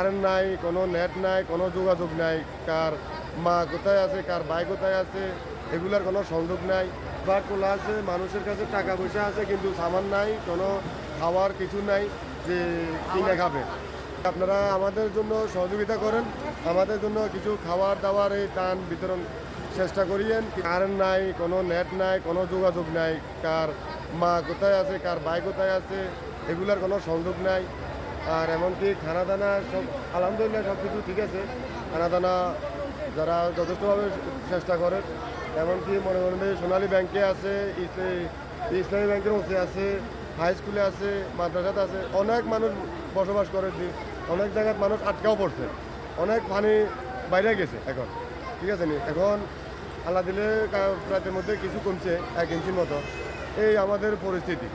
Current নাই, কোনো net নাই, কোনো যোগাযোগ নাই। কার মা কোথায় আছে, কার ভাই কোথায় আছে, এগুলার কোনো সংযোগ নাই। বা খোলা আছে, মানুষের কাছে টাকা পয়সা আছে, কিন্তু সামান নাই, কোনো খাওয়ার কিছু নাই যে কিনে খাবে। আপনারা আমাদের জন্য সহযোগিতা করেন, আমাদের জন্য কিছু খাবার দাবার এই টান বিতরণ চেষ্টা করিয়েন। কারেন্ট নাই, কোনো নেট নাই, কোনো যোগাযোগ নাই। কার মা কোথায় আছে, কার ভাই কোথায় আছে, এগুলার কোনো সংযোগ নাই। আর এমনকি খানা দানা সব, আলহামদুলিল্লাহ সব কিছু ঠিক আছে। খানা দানা যারা যথেষ্টভাবে চেষ্টা করে, এমনকি মনে করেন যে সোনালী ব্যাংকে আছে ইসে- ইসলামী ব্যাংকের মধ্যে আছে, হাই স্কুলে আছে, মাদ্রাসাতে আছে, অনেক মানুষ বসবাস করে, অনেক জায়গায় মানুষ আটকাও পড়ছে। অনেক পানি বাইরে গেছে এখন, ঠিক আছে নি? এখন আল্লাহ দিলে রাতের মধ্যে কিছু কমছে, এক ইঞ্চির মতো। এই আমাদের পরিস্থিতি।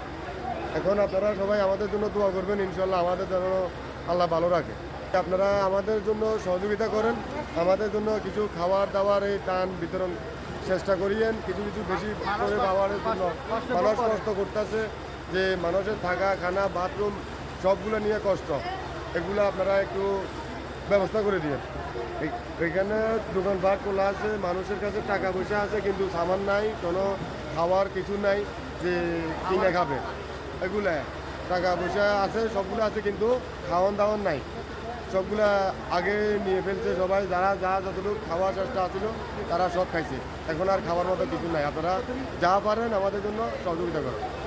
এখন আপনারা সবাই আমাদের জন্য দোয়া করবেন ইনশাল্লাহ আমাদের যেন আল্লাহ ভালো রাখে। আপনারা আমাদের জন্য সহযোগিতা করেন, আমাদের জন্য কিছু খাবার দাবার এই টান বিতরণ চেষ্টা করিয়েন, কিছু কিছু বেশি করে খাবারের জন্য মানুষ কষ্ট করতেছে যে মানুষের থাকা, খানা, বাথরুম সবগুলো নিয়ে কষ্ট। এগুলো আপনারা একটু ব্যবস্থা করে দিয়েন। এখানে দোকানপাট খোলা আছে, মানুষের কাছে টাকা পয়সা আছে, কিন্তু সামান নাই, কোনো খাওয়ার কিছু নাই যে কিনে খাবে। এগুলা, টাকা পয়সা আছে, সবগুলো আছে কিন্তু খাওয়ান দাওয়ান নাই। সবগুলো আগে নিয়ে ফেলছে সবাই, যারা, যা যতটুকু খাওয়ার চেষ্টা আছিল, তারা সব খাইছে। এখন আর খাওয়ার মতো কিছু নাই। আপনারা যা পারেন আমাদের জন্য সহযোগিতা করেন।